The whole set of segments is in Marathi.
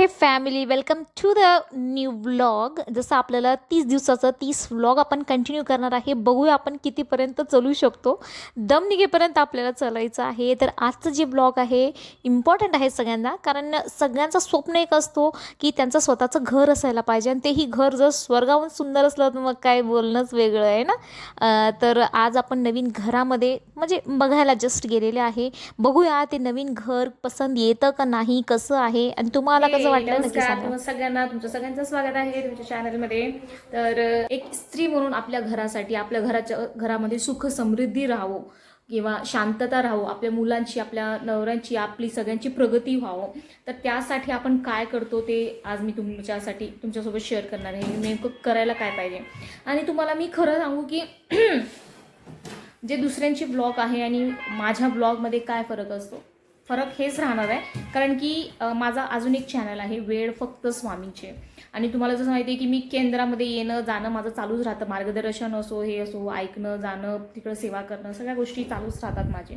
Hey family welcome to the new vlog जसं आपल्याला तीस दिवसाचं तीस व्लॉग आपण कंटिन्यू करणार आहे बघूया आपण कितीपर्यंत चलू शकतो. दम निघेपर्यंत आपल्याला चालायचं आहे. तर आजचं जे ब्लॉग आहे इम्पॉर्टंट आहे सगळ्यांना कारण सगळ्यांचं स्वप्न एक असतो की त्यांचं स्वतःचं घर असायला पाहिजे. आणि तेही घर जर स्वर्गाहून सुंदर असलं तर मग काय बोलणंच वेगळं आहे ना? तर आज आपण नवीन घरामध्ये म्हणजे बघायला जस्ट गेलेले आहे. बघूया ते नवीन घर पसंत येतं का नाही कसं आहे? आणि तुम्हाला कसं वाटलं नक्की नमस्कार सगळ्यांना तुमचं सगळ्यांचं स्वागत आहे तुमच्या चॅनलमध्ये तर एक स्त्री म्हणून आपल्या घरासाठी आपल्या घराच्या घरामध्ये सुख समृद्धी राहावं किंवा शांतता राहावं आपल्या मुलांची आपल्या नवऱ्यांची आपली सगळ्यांची प्रगती व्हावं. तर त्यासाठी आपण काय करतो ते आज मी तुमच्यासाठी तुमच्यासोबत शेअर करणार आहे. नेमकं करायला काय पाहिजे? आणि तुम्हाला मी खरं सांगू की जे दुसऱ्यांची ब्लॉग आहे आणि माझ्या ब्लॉगमध्ये काय फरक असतो? फरक हेच राहणार आहे. कारण की माझा अजून एक चॅनल आहे वेळ फक्त स्वामींचे. आणि तुम्हाला जसं माहिती आहे की मी केंद्रामध्ये येणं जाणं माझं चालूच राहतं. मार्गदर्शन असो हे असो ऐकणं जाणं तिकडं सेवा करणं सगळ्या गोष्टी चालूच राहतात माझे.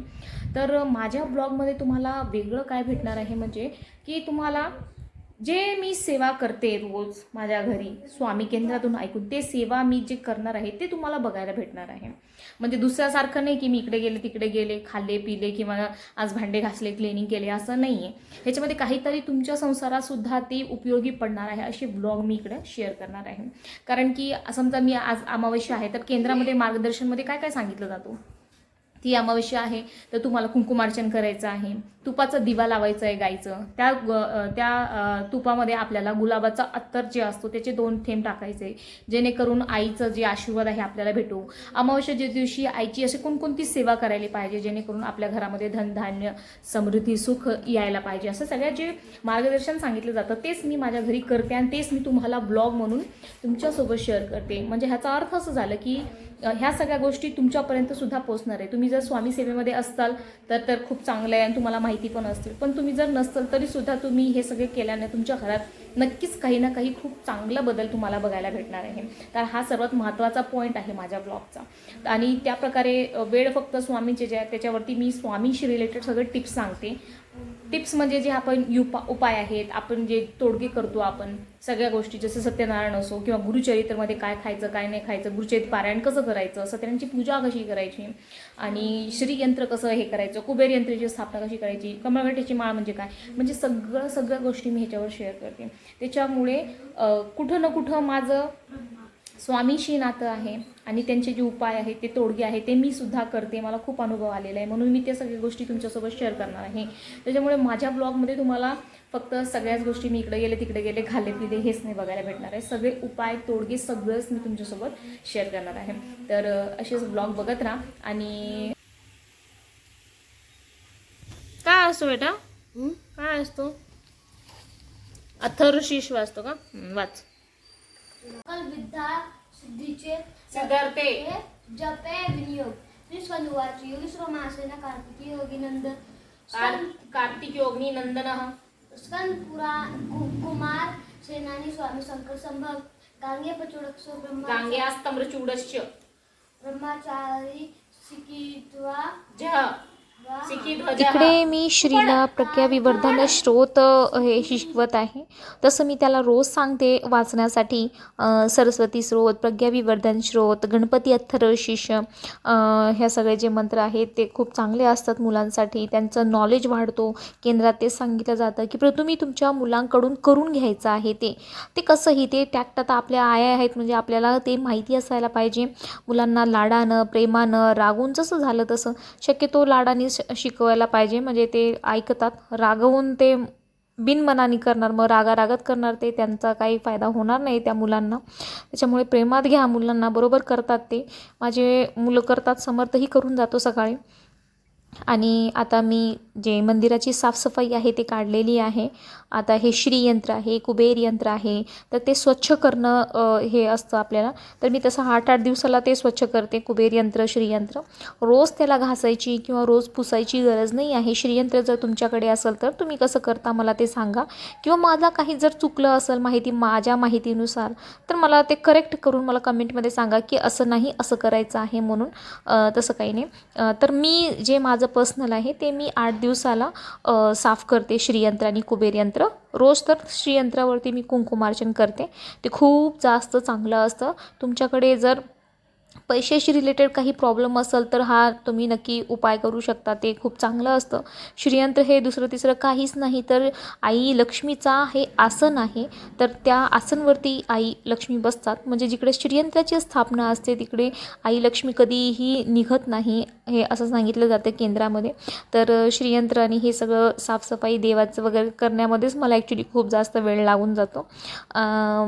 तर माझ्या ब्लॉगमध्ये तुम्हाला वेगळं काय भेटणार आहे म्हणजे की तुम्हाला जे मी सेवा करते रोज माझ्या घरी स्वामी केंद्रातून ऐकून ते सेवा मी जे करणार आहे ते तुम्हाला बघायला भेटणार आहे. म्हणजे दुसऱ्यासारखं नाही की मी इकडे गेले तिकडे गेले खाल्ले पिले किंवा आज भांडे घासले क्लिनिंग केले असं नाही आहे ह्याच्यामध्ये काहीतरी तुमच्या संसारातसुद्धा ते उपयोगी पडणार आहे असे ब्लॉग मी इकडे शेअर करणार आहे. कारण की समजा मी आज अमावस्या आहे तर केंद्रामध्ये मार्गदर्शनमध्ये काय काय सांगितलं जातो? ती अमावस्या आहे तर तुम्हाला कुंकुमार्चन करायचं आहे. तुपाचा दिवा लावायचा आहे गायचं त्या ग- त्या तुपामध्ये आपल्याला गुलाबाचा अत्तर जे असतो त्याचे दोन थेंब टाकायचे जेणेकरून आईचं जे आशीर्वाद आहे आपल्याला भेटू. अमावस्या ज्या दिवशी आईची अशी कोणकोणती सेवा करायला पाहिजे जेणेकरून आपल्या घरामध्ये धनधान्य समृद्धी सुख यायला पाहिजे. असं सगळ्या जे मार्गदर्शन सांगितलं जातं तेच मी माझ्या घरी करते आणि तेच मी तुम्हाला ब्लॉग म्हणून तुमच्यासोबत शेअर करते. म्हणजे ह्याचा अर्थ असं झालं की ह्या सगळ्या गोष्टी तुमच्यापर्यंत सुद्धा पोहोचणार आहे. तुम्ही जर स्वामी सेवेमध्ये असताल तर तर खूप चांगलं आहे आणि तुम्हाला माहिती पण असतील. पण तुम्ही जर नसताल तरी सुद्धा तुम्ही हे सगळे केल्याने तुमच्या घरात नक्कीच काही ना काही खूप चांगला बदल तुम्हाला बघायला भेटणार आहे. तर हा सर्वात महत्त्वाचा पॉईंट आहे माझ्या ब्लॉगचा आणि त्या प्रकारे वेळ फक्त स्वामींचे जे आहे त्याच्यावरती मी स्वामींशी रिलेटेड सगळे टिप्स सांगते. टिप्स म्हणजे जे आपण युपा उपाय आहेत आपण जे तोडगे करतो आपण सगळ्या गोष्टी जसं सत्यनारायण असो किंवा गुरुचरित्रमध्ये काय खायचं काय नाही खायचं गुरुचरित पारायण कसं करायचं सत्यनारायणची पूजा कशी करायची आणि श्रीयंत्र कसं हे करायचं कुबेर यंत्राची स्थापना कशी करायची कमळगटेची माळ म्हणजे काय म्हणजे सगळं सगळ्या गोष्टी मी ह्याच्यावर शेअर करते. त्याच्यामुळे कुठं ना कुठं माझं स्वामीशी नातं आहे आणि त्यांचे जे उपाय आहेत ते तोडगे आहे ते मी सुद्धा करते. मला खूप अनुभव आलेला आहे. म्हणून मी त्या सगळ्या गोष्टी तुमच्यासोबत शेअर करणार आहे. त्याच्यामुळे माझ्या ब्लॉगमध्ये तुम्हाला फक्त सगळ्याच गोष्टी मी इकडे गेले तिकडे गेले खाल्ले पिले हेच नाही बघायला भेटणार आहे. सगळे उपाय तोडगे सगळंच मी तुमच्यासोबत शेअर करणार आहे. तर असेच ब्लॉग बघत राहा आणि काय असतो बेटा? काय असतो? अथर्वशीर्ष वाचतो का? हं, वाच. सकल विद्या सिद्धीचे सिद्धार्थे. जपे विनियोग. श्री स्वनुवाची योगीश्वर मासेन कार्तिकी योगिनंद कार्तिक योगिनी नंदन. स्कंद कुमार सेनानी स्वामी शंकर संभव. गांगे पचोडक्ष ब्रह्मा गांग्यास्तम्रचूडश्च ब्रह्मचारी सिकित्वा जह. इकडे मी श्रीला प्रज्ञाविवर्धन स्रोत हे शिकवत आहे. तसं मी त्याला रोज सांगते वाचण्यासाठी. सरस्वती स्रोत प्रज्ञाविवर्धन स्रोत गणपती अथर्व शिष्य ह्या सगळे जे मंत्र आहेत ते खूप चांगले असतात मुलांसाठी. त्यांचं नॉलेज वाढतो. केंद्रात ते सांगितलं जातं की प्र तुम्ही तुमच्या मुलांकडून करून घ्यायचं आहे ते. ते कसंही ते टॅक्ट आता आपल्या आया आहेत म्हणजे आपल्याला ते माहिती असायला पाहिजे. मुलांना लाडानं प्रेमानं रागून जसं झालं तसं. शक्यतो लाडाने शिकवायला पाहिजे. म्हणजे ते ऐकतात. रागवून ते बिनमनानी करणार. मग रागारागत करणार ते त्यांचा काही फायदा होणार नाही त्या मुलांना. त्याच्यामुळे प्रेमात घ्या. मुलांना बरोबर करतात ते. माझे मुलं करतात. समर्थही करून जातो सकाळी. आणि आता मी जे मंदिराची साफसफाई आहे ते काढलेली आहे. आता हे श्रीयंत्र आहे कुबेर यंत्र आहे तर ते स्वच्छ करणं हे असतं आपल्याला. तर मी तसं आठ आठ दिवसाला ते स्वच्छ करते कुबेर यंत्र श्रीयंत्र रोज त्याला घासायची किंवा रोज पुसायची गरज नाही आहे. श्रीयंत्र जर तुमच्याकडे असेल तर तुम्ही कसं करता मला ते सांगा. किंवा माझा काही जर चुकलं असेल माहिती माझ्या माहितीनुसार तर मला ते करेक्ट करून मला कमेंटमध्ये सांगा की असं नाही असं करायचं आहे म्हणून. तसं काही नाही. तर मी जे माझं पर्सनल आहे ते मी आठ दिवसाला साफ करते श्रीयंत्र आणि कुबेरयंत्र रोज तर श्रीयंत्रावरती मी कुंकुमार्चन करते. ते खूप जास्त चांगलं असतं. तुमच्याकडे जर पैशाशी रिलेटेड काही प्रॉब्लेम असेल तर हा तुम्ही नक्की उपाय करू शकता. ते खूप चांगलं असतं. श्रीयंत्र हे दुसरं तिसरं काहीच नाही. तर आई लक्ष्मीचा हे आसन आहे. तर त्या आसनवरती आई लक्ष्मी बसतात. म्हणजे जिकडे श्रीयंत्राची स्थापना असते तिकडे आई लक्ष्मी कधीही निघत नाही. हे असं सांगितलं जातं केंद्रामध्ये. तर श्रीयंत्र आणि हे सगळं साफसफाई देवाचं वगैरे करण्यामध्येच मला ॲक्च्युली खूप जास्त वेळ लागून जातो.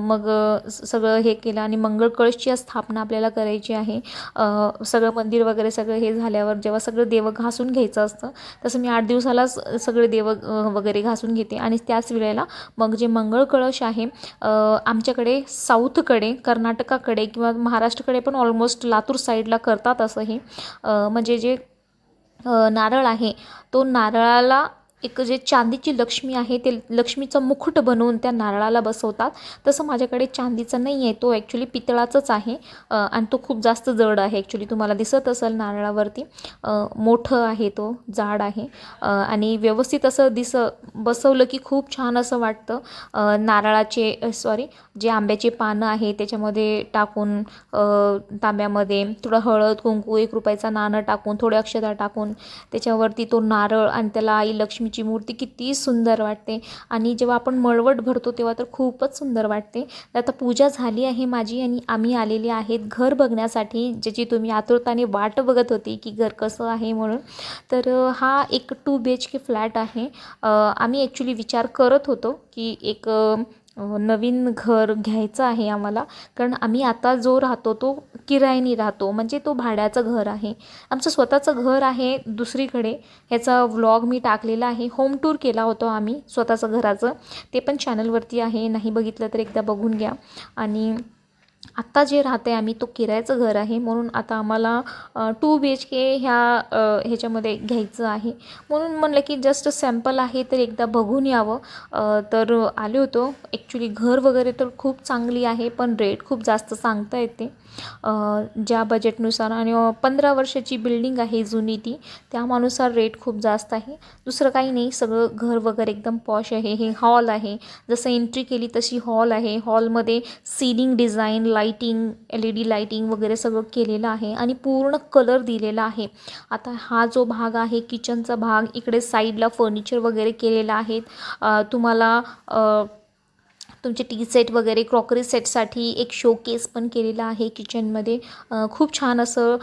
मग स- सगळं हे केलं आणि मंगळ कळशची स्थापना आपल्याला करायची आहे. सगळं मंदिर वगैरे सगळं हे झाल्यावर जेव्हा सगळं देवं घासून घ्यायचं असतं तसं मी आठ दिवसालाच सगळे देवं वगैरे घासून घेते आणि त्याच वेळेला मग जे मंगळ कळश आहे आमच्याकडे साऊथकडे कर्नाटकाकडे किंवा महाराष्ट्राकडे पण ऑलमोस्ट लातूर साईडला करतात असं हे. म्हणजे म्हणजे जे नारळ आहे तो नारळाला एक जे चांदीची लक्ष्मी आहे ते लक्ष्मीचं मुकुट बनवून त्या नारळाला बसवतात. तसं माझ्याकडे चांदीचं नाही आहे तो ॲक्च्युली पितळाचाच आहे. आणि तो खूप जास्त जड आहे ॲक्च्युली तुम्हाला दिसत असेल नारळावरती. मोठं आहे तो जाड आहे. आणि व्यवस्थित असं दिस बसवलं की खूप छान असं वाटतं. नारळाचे सॉरी जे आंब्याचे पानं आहे त्याच्यामध्ये टाकून तांब्यामध्ये थोडं हळद कुंकू एक रुपयाचा नाणं टाकून थोडे अक्षता टाकून त्याच्यावरती तो नारळ आणि त्याला आई लक्ष्मी लक्ष्मीची मूर्ती किती सुंदर वाटते. आणि जेव्हा आपण मळवट भरतो तेव्हा तर खूपच सुंदर वाटते. तर आता पूजा झाली आहे माझी आणि आम्ही आलेले आहेत घर बघण्यासाठी ज्याची तुम्ही आतुरताने वाट बघत होती की घर कसं आहे म्हणून. तर हा एक two B H K flat आहे. आम्ही ॲक्च्युली विचार करत होतो की एक नवीन घर घ्यायचं आहे आम्हाला. कारण आम्ही आता जो राहतो तो किरायानी राहतो. म्हणजे तो भाड्याचं घर आहे. आमचं स्वतःचं घर आहे दुसरीकडे. ह्याचा व्लॉग मी टाकलेला आहे. होम टूर केला होता आम्ही स्वतःचं घराचं. ते पण चॅनलवरती आहे. नाही बघितलं तर एकदा बघून घ्या. आणि आत्ता जे राहते आम्ही तो किरायचं घर आहे. म्हणून आता आम्हाला टू बी एच के ह्या ह्याच्यामध्ये घ्यायचं आहे. म्हणून म्हणलं की जस्ट सॅम्पल आहे तर एकदा बघून यावं. तर आले होतो. ॲक्च्युली घर वगैरे तर खूप चांगली आहे पण रेट खूप जास्त सांगता येते. ज्या बजेटनुसार आणि पंधरा वर्षाची बिल्डिंग आहे जुनी ती त्यामानुसार रेट खूप जास्त आहे. दुसरं काही नाही सगळं घर वगैरे एकदम पॉश आहे. हे हॉल आहे. जसं एंट्री केली तशी हॉल आहे. हॉलमध्ये ceiling design lighting L E D lighting वगैरे सगळं केलेलं आहे आणि पूर्ण कलर दिलेला आहे. आता हा जो भाग आहे किचनचा भाग इकडे साईडला फर्निचर वगैरे केलेलं आहे तुम्हाला तुमचे टी सेट वगैरे क्रॉकरी सेटसाठी एक शोकेस पण केलेला आहे किचनमध्ये खूप छान असं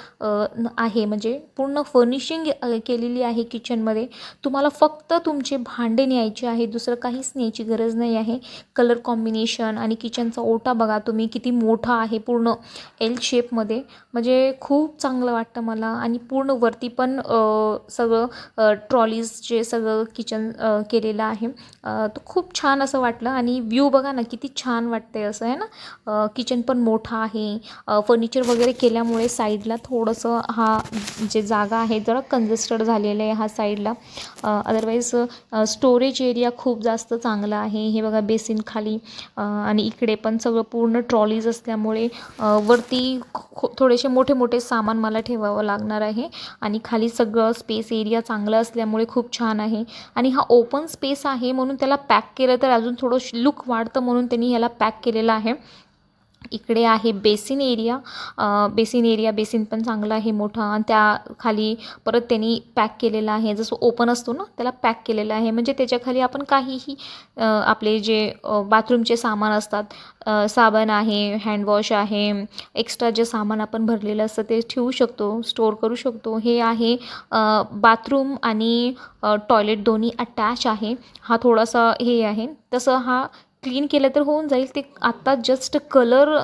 आहे. म्हणजे पूर्ण फर्निशिंग केलेली आहे किचनमध्ये तुम्हाला फक्त तुमचे भांडे न्यायचे आहे. दुसरं काहीच न्यायची गरज नाही आहे. कलर कॉम्बिनेशन आणि किचनचा ओटा बघा तुम्ही. किती मोठा आहे पूर्ण एल शेपमध्ये म्हणजे खूप चांगलं वाटतं मला. आणि पूर्ण वरती पण सगळं ट्रॉलीज जे सगळं किचन केलेलं आहे. तर खूप छान असं वाटलं. आणि व्ह्यू बघा ना किती छान वाटते असं आहे ना? किचन पण मोठा आहे. फर्निचर वगैरे केल्यामुळे साईडला थोडंसं हा जे जागा आहे जरा कंजेस्टेड झालेलं आहे हा साईडला अदरवाईज स्टोरेज एरिया खूप जास्त चांगला आहे. हे बघा बेसिन खाली. आणि इकडे पण सगळं पूर्ण ट्रॉलीज असल्यामुळे वरती खो थोडेसे मोठे मोठे सामान मला ठेवावं लागणार आहे. आणि खाली सगळं स्पेस एरिया चांगलं असल्यामुळे खूप छान आहे. आणि हा ओपन स्पेस आहे म्हणून त्याला पॅक केलं तर अजून थोडं लुक वाढतं. म्हणून त्यांनी ह्याला पॅक केलेलं आहे. इकडे आहे basin area. Basin area basin पण चांगला आहे मोठा. आणि त्या खाली परत त्यांनी पॅक केलेला आहे. जसं ओपन असतो ना त्याला पॅक केलेलं आहे. म्हणजे त्याच्याखाली आपण काहीही आपले जे बाथरूमचे सामान असतात साबण आहे हँडवॉश आहे एक्स्ट्रा जे सामान आपण भरलेलं असतं ते ठेवू शकतो स्टोअर करू शकतो. हे आहे बाथरूम आणि टॉयलेट दोन्ही अटॅच आहे. हा थोडासा हे आहे. तसं हा क्लीन केलं तर होऊन जाईल. ते आत्ता जस्ट कलर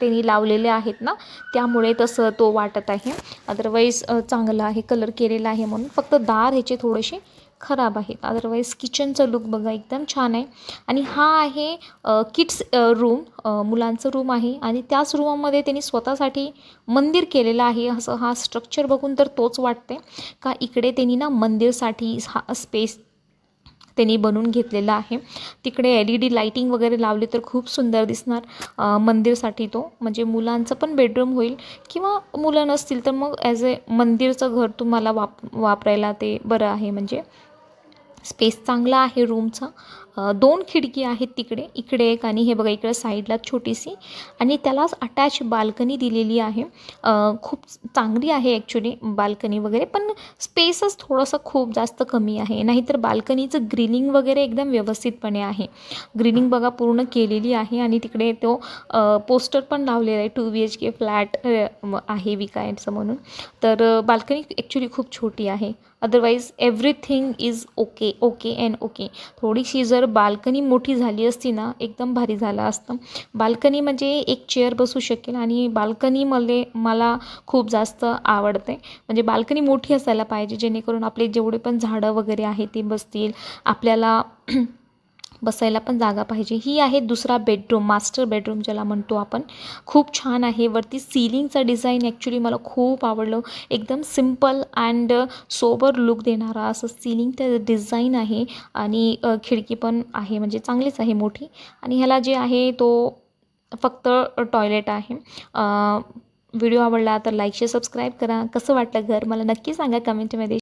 त्यांनी लावलेले आहेत ना त्यामुळे तसं तो वाटत आहे. अदरवाईज चांगला आहे कलर केलेला आहे म्हणून. फक्त दार ह्याचे थोडेसे खराब आहेत. अदरवाईज किचनचं लुक बघा एकदम छान आहे. आणि हा आहे किड्स रूम मुलांचं रूम आहे. आणि त्याच रूममध्ये त्यांनी स्वतःसाठी मंदिर केलेलं आहे. असं हा स्ट्रक्चर बघून तर तोच वाटते का इकडे त्यांनी ना मंदिरसाठी हा स्पेस त्यांनी बनवून घेतलेला आहे. तिकडे एल ई डी लाईटिंग वगैरे लावली तर खूप सुंदर दिसणार मंदिरसाठी तो. म्हणजे मुलांचं पण बेडरूम होईल किंवा मुलं नसतील तर मग ॲज ए मंदिरचं घर तुम्हाला वाप वापरायला ते बरं आहे. म्हणजे स्पेस चांगला आहे रूमचा दोन खिडकी आहेत तिकडे इकडे एक आणि हे बघा इकडे साईडला छोटीशी आणि त्यालाच अटॅच बाल्कनी दिलेली आहे. खूप चांगली आहे ॲक्च्युली बाल्कनी वगैरे पण स्पेसच थोडंसं खूप जास्त कमी आहे. नाहीतर बाल्कनीचं ग्रिलिंग वगैरे एकदम व्यवस्थितपणे आहे. ग्रिलिंग बघा पूर्ण केलेली आहे आणि तिकडे तो पोस्टर पण लावलेला आहे two B H K flat आहे विकायचं म्हणून. तर बाल्कनी ॲक्च्युली खूप छोटी आहे. Otherwise everything is okay okay and okay थोडीशी जर बाल्कनी मोठी झाली असती ना एकदम भारी झालं असतं. बाल्कनी म्हणजे एक चेअर बसू शकेल आणि बाल्कनीमध्ये मला खूप जास्त आवडते. म्हणजे बाल्कनी मोठी असायला पाहिजे जेणेकरून आपले जेवढे पण झाडं वगैरे आहेत ते बसतील. आपल्याला बसायला पण जागा पाहिजे. ही आहे दुसरा बेडरूम मास्टर बेडरूम ज्याला म्हणतो आपण. खूप छान आहे. वरती सिलिंगचं डिझाईन ॲक्च्युली मला खूप आवडलं. एकदम सिंपल अँड सोबर लुक देणारा असं सिलिंगचं डिझाईन आहे आणि खिडकी पण आहे. म्हणजे चांगलीच आहे मोठी. आणि ह्याला जे आहे तो फक्त टॉयलेट आहे. व्हिडिओ आवडला तर लाईक शेअर सबस्क्राईब करा. कसं वाटलं घर? मला नक्की सांगा कमेंटमध्ये